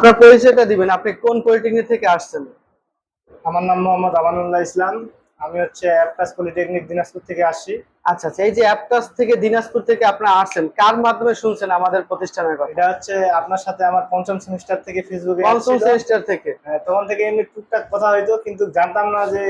আপনার পরিচয়টা দিবেন আপনি কোন পলিটেকনিক থেকে আসছেন? আমার নাম মোহাম্মদ আমানুল্লাহ ইসলাম আমি হচ্ছে অ্যাপটাস পলিটেকনিক দিনাজপুর থেকে আসছি। আচ্ছা আচ্ছা এই যে অ্যাপটাস থেকে দিনাজপুর থেকে আপনারা আসছেন কার মাধ্যমে শুনছেন আমাদের প্রতিষ্ঠানের কথা? এটা হচ্ছে আপনার সাথে আমার পঞ্চম সেমিস্টার থেকে ফেসবুকে পঞ্চম সেমিস্টার থেকে? তখন থেকে এমনি টুকটাক কথা হইতো কিন্তু জানতাম না যে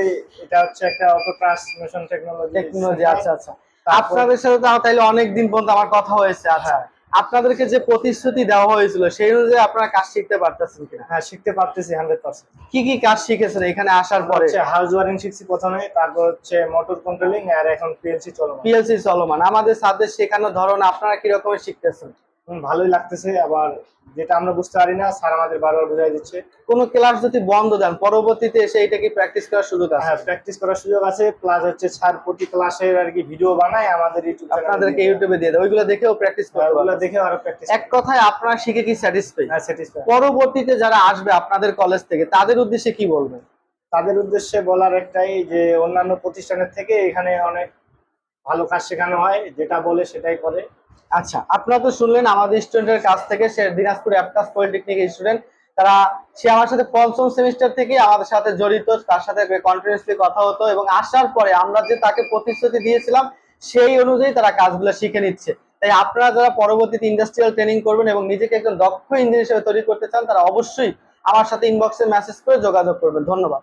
এটা হচ্ছে একটা অটো ট্রান্সমিশন টেকনোলজি টেকনোলজি আচ্ছা আচ্ছা। আপনাদের সাথে তো তাইলে অনেক দিন পর্যন্ত আমার কথা হয়েছে আচ্ছা। হ্যাঁ। আপনাদেরকে যে প্রতিশ্রুতি দেওয়া হয়েছিল সেই অনুযায়ী আপনারা কাজ শিখতে পারতেছেন কিনা? হ্যাঁ শিখতে পারতেছি হান্ড্রেড পার্সেন্ট কি কি কাজ শিখেছেন এখানে আসার পরে? হচ্ছে হাউস ওয়ারিং শিখছি প্রথমে তারপর হচ্ছে মোটর কন্ট্রোলিং আর এখন পিএলসি চলমান। পিএলসি চলমান। আমাদের সাথে শেখানোর ধরন আপনারা কি রকমের শিখতেছেন? ভালোই লাগতেছে। আবার যেটা আমরা বুঝতে পারি না স্যার আমাদের বারবার বুঝাই দিচ্ছে। কোনো ক্লাস যদি বন্ধ দেন পরবর্তীতে এসে এটা কি প্র্যাকটিস করার সুযোগ আছে? হ্যাঁ প্র্যাকটিস করার সুযোগ আছে। প্লাস হচ্ছে স্যার প্রতি ক্লাসের আর কি ভিডিও বানায় আমাদের ইউটিউব আপনাদেরকে ইউটিউবে দিয়ে দেয়। ওইগুলো দেখেও প্র্যাকটিস করতে ওগুলো পারবেন। দেখে আরও প্র্যাকটিস এক কথায় আপনারা শিখে কি স্যাটিসফাই হ্যাঁ স্যাটিসফাই পরবর্তীতে যারা আসবে আপনাদের কলেজ থেকে তাদের উদ্দেশ্যে কি বলবেন? তাদের উদ্দেশ্যে বলার একটাই যে অন্যান্য প্রতিষ্ঠানের থেকে এখানে অনেক ভালো কাজ শেখানো হয়। যেটা বলে সেটাই করে। আচ্ছা আপনারা তো শুনলেন আমাদের স্টুডেন্টের কাছ থেকে সে দিনাজপুর অ্যাপটাস পলিটেকনিক স্টুডেন্ট তারা, সে আমার সাথে পঞ্চম সেমিস্টার থেকে আমাদের সাথে জড়িত, তার সাথে কন্টিনিউসলি কথা হতো এবং আসার পরে আমরা যে তাকে প্রতিশ্রুতি দিয়েছিলাম, সেই অনুযায়ী তারা কাজগুলো শিখে নিচ্ছে। তাই আপনারা যারা পরবর্তীতে ইন্ডাস্ট্রিয়াল ট্রেনিং করবেন এবং নিজেকে একজন দক্ষ ইঞ্জিনিয়ার হিসেবে তৈরি করতে চান, তারা অবশ্যই আমার সাথে ইনবক্সে মেসেজ করে যোগাযোগ করবেন। ধন্যবাদ।